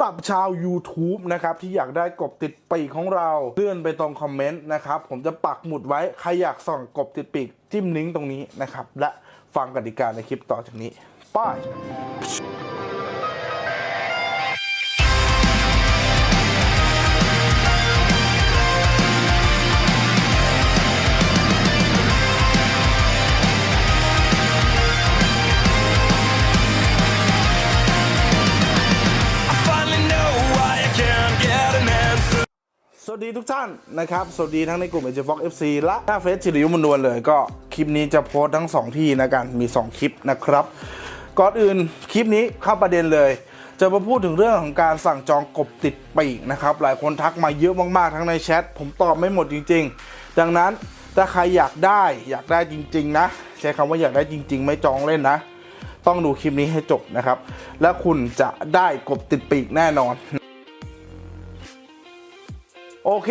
หรับชาว YouTube นะครับ ที่อยากได้กบติดปีกของเราเลื่อนไปตรงคอมเมนต์นะครับ ผมจะปักหมุดไว้ ใครอยากส่องกบติดปีก จิ้มลิงก์ตรงนี้นะครับ และฟังกติกาในคลิปต่อจากนี้ ป้าย วัสดีทุกท่านนะครับ สวัสดีทั้งในกลุ่ม a g e f o x FC และหน้าเฟซจิริยุมนวลเลย ก็คลิปนี้จะโพสทั้ง 2 ที่นะกัน มี 2 คลิปนะครับ ก่อนอื่นคลิปนี้เข้าประเด็นเลย จะมาพูดถึงเรื่องของการสั่งจองกบติดปีกนะครับ หลายคนทักมาเยอะมากๆ ทั้งในแชท ผมตอบไม่หมดจริง ๆ ดังนั้นถ้าใครอยากได้อยากได้จริง ๆ นะ ใช้คำว่าอยากได้จริง ๆ ไม่จองเล่นนะ ต้องดูคลิปนี้ให้จบนะครับ และคุณจะได้กบติดปีกแน่นอน โอเค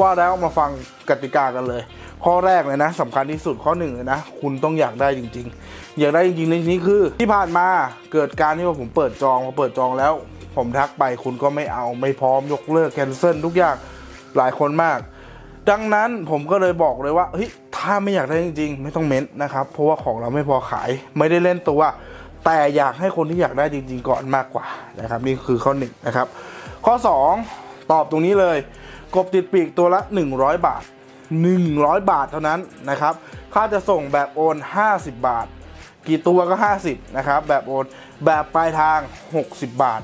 ว่าแล้วมาฟังกติกากันเลย ข้อแรกเลยนะสำคัญที่สุดข้อหนึ่งเลยนะ คุณต้องอยากได้จริง ๆ อยากได้จริงๆในที่นี้คือ ที่ผ่านมาเกิดการที่ว่าผมเปิดจองพอเปิดจองแล้ว ผมทักไปคุณก็ไม่เอาไม่พร้อมยกเลิกแคนเซิลทุกอย่างหลายคนมาก ดังนั้นผมก็เลยบอกเลยว่าเฮ้ยถ้าไม่อยากได้จริง ๆ ไม่ต้องเม้นนะครับเพราะว่าของเราไม่พอขายไม่ได้เล่นตัวแต่อยากให้คนที่อยากได้จริง ๆ ก่อนมากกว่านะครับ นี่คือข้อหนึ่งนะครับ ข้อ 2 ตอบตรงนี้เลย กบติดปีกตัวละ 100 บาท 100 บาทเท่านั้นนะครับ ค่าจะส่งแบบโอน 50 บาท กี่ตัวก็ 50 นะครับ แบบโอน แบบปลายทาง 60 บาท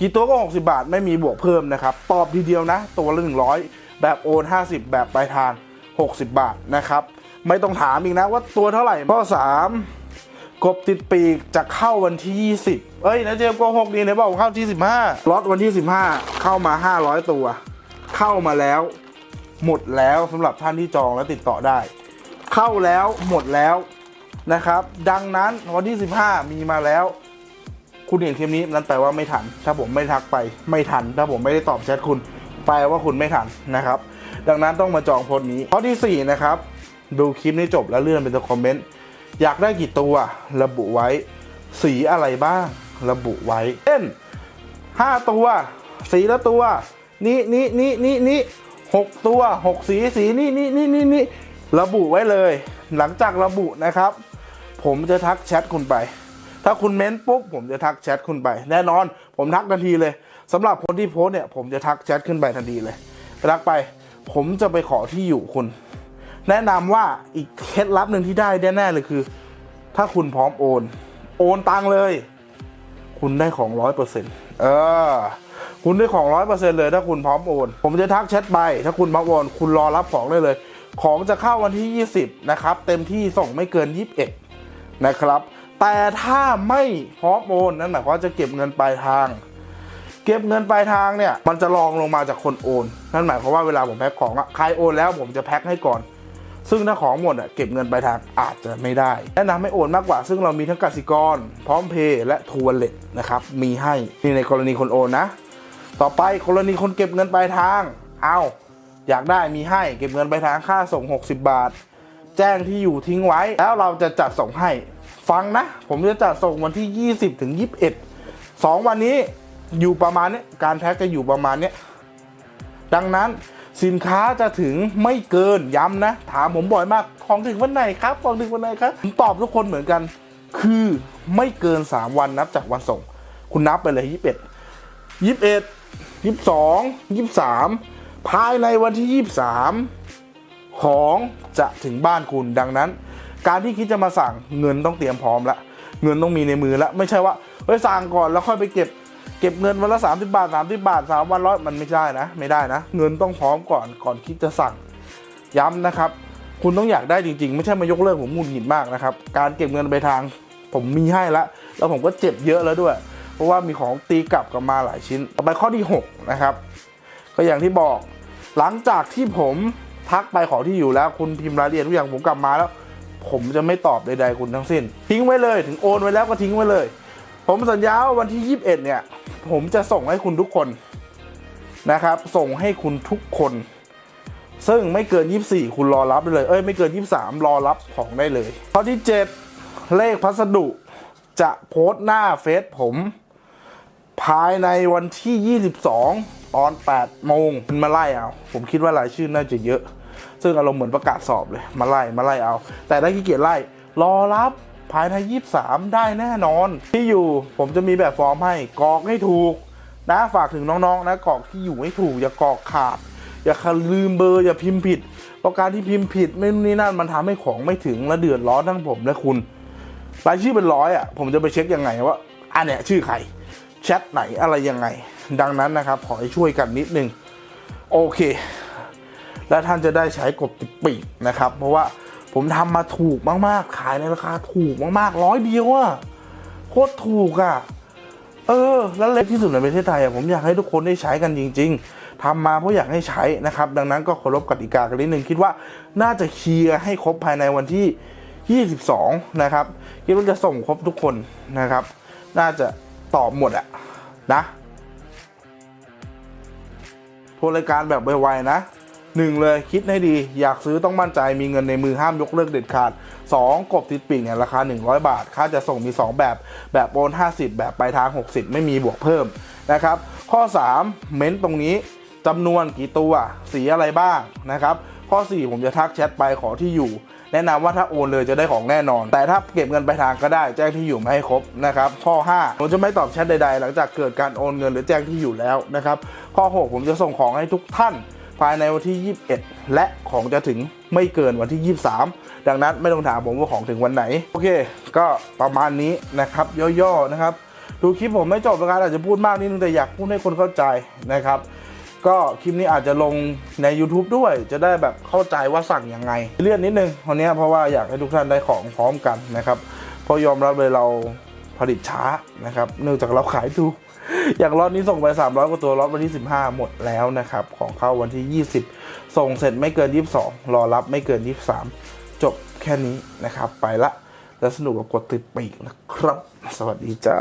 กี่ตัวก็ 60 บาท ไม่มีบวกเพิ่มนะครับ ตอบทีเดียวนะ ตัวละ 100 แบบโอน 50 แบบปลายทาง 60 บาทนะครับ ไม่ต้องถามอีกนะว่าตัวเท่าไหร่ข้อ3 กบติดปีกจะเข้าวันที่ 20 เอ้ยนะเจมส์โกหกดีนบอกเข้าที่ 15 ล็อตวันที่ 15 เข้ามา 500 ตัว เข้ามาแล้ว หมดแล้วสำหรับท่านที่จองและติดต่อได้ เข้าแล้วหมดแล้วนะครับ ดังนั้นวันที่ 15 มีมาแล้ว คุณเห็นคลิปนี้นั่นแปลว่าไม่ทัน ถ้าผมไม่ทักไปไม่ทัน ถ้าผมไม่ได้ตอบแชทคุณแปลว่าคุณไม่ทันนะครับ ดังนั้นต้องมาจองโพสต์นี้ข้อที่ 4 นะครับ ดูคลิปนี้จบแล้วเลื่อนไปตัวคอมเมนต์ อยากได้กี่ตัวระบุไว้ สีอะไรบ้าง ระบุไว้เช่นห้าตัว สีละตัว นี่นี่นี่นี่นี่หกตัวหกสีสีนี่นี่นี่นี่นี่ระบุไว้เลย หลังจากระบุนะครับ ผมจะทักแชทคุณไป ถ้าคุณเม้นปุ๊บผมจะทักแชทคุณไป แน่นอน ผมทักทันทีเลยสำหรับคนที่โพสเนี่ยผมจะทักแชทขึ้นไปทันทีเลยทักไป ผมจะไปขอที่อยู่คุณ แนะนำว่าอีกเคล็ดลับหนึ่งที่ได้แน่ๆเลยคือ ถ้าคุณพร้อมโอน โอนตังเลย คุณได้ของร้อยเปอร์เซ็นต์เออ คุณได้ของร้อยเปอร์เซ็นต์เลย ถ้าคุณพร้อมโอน ผมจะทักแชทไปถ้าคุณพร้อมโอน คุณรอรับของได้เลย ของจะเข้าวันที่ 20 นะครับ เต็มที่ส่งไม่เกิน 21 นะครับ แต่ถ้าไม่พร้อมโอนนั่นหมายความว่าจะเก็บเงินปลายทางเก็บเงินปลายทางเนี่ยมันจะรองลงมาจากคนโอน นั่นหมายความว่าเวลาผมแพ็คของอะใครโอนแล้วผมจะแพ็คให้ก่อน ซึ่งถ้าของหมดอะเก็บเงินปลายทางอาจจะไม่ได้แนะนำให้โอนมากกว่า ซึ่งเรามีทั้งกสิกร พร้อมเพย์และทัวร์เล็ตนะครับ มีให้นี่ในกรณีคนโอนนะ ต่อไปกรณีคนเก็บเงินปลายทาง เอาอยากได้มีให้เก็บเงินปลายทางค่าส่ง 60 บาท แจ้งที่อยู่ทิ้งไว้ แล้วเราจะจัดส่งให้ ฟังนะ ผมจะจัดส่งวันที่ 20ถึง21 2 วันนี้อยู่ประมาณนี้การแพ็คจะอยู่ประมาณนี้ดังนั้น สินค้าจะถึงไม่เกินย้ำนะ ถามผมบ่อยมากของถึงวันไหนครับของถึงวันไหนครับผมตอบทุกคนเหมือนกัน คือไม่เกิน 3 วันนับจากวันส่ง คุณนับไปเลย21 21 22 23 ภายในวันที่ 23 ของจะถึงบ้านคุณดังนั้น การที่คิดจะมาสั่งเงินต้องเตรียมพร้อมละเงินต้องมีในมือละไม่ใช่ว่าเฮ้ยสั่งก่อนแล้วค่อยไปเก็บ เก็บเงินวันละ 30 บาท 30 บาท 3 วันร้อยมันไม่ได้นะ ไม่ได้นะ เงินต้องพร้อมก่อนก่อนคิดจะสั่งย้ำนะครับ คุณต้องอยากได้จริง ๆ ไม่ใช่มายกเลิกผมงุนหงิดมากนะครับ การเก็บเงินไปทาง ผมมีให้ละ แล้วผมก็เจ็บเยอะแล้วด้วย เพราะว่ามีของตีกลับกลับมาหลายชิ้น ต่อไปข้อที่ 6 นะครับ ก็อย่างที่บอก หลังจากที่ผมทักไปขอที่อยู่แล้ว คุณพิมพ์รายละเอียดทุกอย่างผมกลับมาแล้ว ผมจะไม่ตอบใดๆคุณทั้งสิ้น ทิ้งไว้เลย ถึงโอนไว้แล้วก็ทิ้งไว้เลย ผมสัญญาว่าวันที่ 21 เนี่ย ผมจะส่งให้คุณทุกคนนะครับ ส่งให้คุณทุกคน ซึ่งไม่เกิน 24 คุณรอรับได้เลย เอ้ยไม่เกิน 23 รอรับของได้เลย ข้อที่ 7 เลขพัสดุจะโพสต์หน้าเฟซผม ภายในวันที่ 22 ตอน 8 โมงมาไล่เอา ผมคิดว่ารายชื่อน่าจะเยอะ ซึ่งอารมณ์เหมือนประกาศสอบเลย มาไล่มาไล่เอา แต่ถ้าขี้เกียจไล่รอรับ ภายใน 23 ได้แน่นอน ที่อยู่ผมจะมีแบบฟอร์มให้กรอกให้ถูกนะฝากถึงน้องๆนะกรอกที่อยู่ให้ถูกอย่ากรอกขาด อย่าลืมเบอร์อย่าพิมพ์ผิดเพราะการที่พิมพ์ผิดไม่นี่นั่นมันทำให้ของไม่ถึงและเดือดร้อนทั้งผมและคุณรายชื่อเป็นร้อยอะผมจะไปเช็คยังไงว่าอันเนี้ยชื่อใครแชทไหนอะไรยังไง ดังนั้นนะครับขอให้ช่วยกันนิดนึงโอเค และท่านจะได้ใช้กบติดปีกนะครับ เพราะว่า ผมทำมาถูกมากๆ ขายในราคาถูกมากๆร้อยเดียวอะโคตรถูกอะเออ แล้วเล็กที่สุดในประเทศไทยอะผมอยากให้ทุกคนได้ใช้กันจริง ๆทำมาเพราะอยากให้ใช้นะครับ ดังนั้นก็เคารพกติกากันนิดนึงคิดว่าน่าจะเคลียร์ให้ครบภายในวันที่ 22 นะครับคิดว่าจะส่งครบทุกคนนะครับ น่าจะตอบหมดอะนะโทรรายการแบบไวๆนะ หนึ่งเลยคิดให้ดีอยากซื้อต้องมั่นใจมีเงินในมือห้ามยกเลิกเด็ดขาด 2 กบติดปีกเนี่ยราคา 100 บาท ค่าจะส่งมี 2 แบบ แบบโอน 50 แบบปลายทาง 60 ไม่มีบวกเพิ่มนะครับ ข้อ 3 เม้นตรงนี้จำนวนกี่ตัว สีอะไรบ้างนะครับ ข้อ 4 ผมจะทักแชทไปขอที่อยู่ แนะนำว่าถ้าโอนเลยจะได้ของแน่นอน แต่ถ้าเก็บเงินปลายทางก็ได้แจ้งที่อยู่มาให้ครบนะครับข้อ 5 ผมจะไม่ตอบแชทใดๆ หลังจากเกิดการโอนเงินหรือแจ้งที่อยู่แล้วนะครับข้อ 6 ผมจะส่งของให้ทุกท่าน ภายในวันที่ 21 และของจะถึงไม่เกินวันที่ 23 ดังนั้นไม่ต้องถามผมว่าของถึงวันไหน โอเค ก็ประมาณนี้นะครับ ย่อๆนะครับ ดูคลิปผมไม่จบนะครับอาจจะพูดมากนิดนึงแต่อยากพูดให้คนเข้าใจนะครับ ก็คลิปนี้อาจจะลงใน YouTube ด้วย จะได้แบบเข้าใจว่าสั่งยังไง เลื่อนนิดนึงวันนี้เพราะว่าอยากให้ทุกท่านได้ของพร้อมกันนะครับเพราะยอมรับเลยเรา ผลิตช้านะครับ เนื่องจากเราขายถูก อย่างล็อตนี้ส่งไป 300 กว่าตัวล็อตวันที่ 15 หมดแล้วนะครับ ของเข้าวันที่ 20 ส่งเสร็จไม่เกิน 22 รอรับไม่เกิน 23 จบแค่นี้นะครับ ไปละแล้วสนุกกับกดติดปีกนะครับ สวัสดีจ้า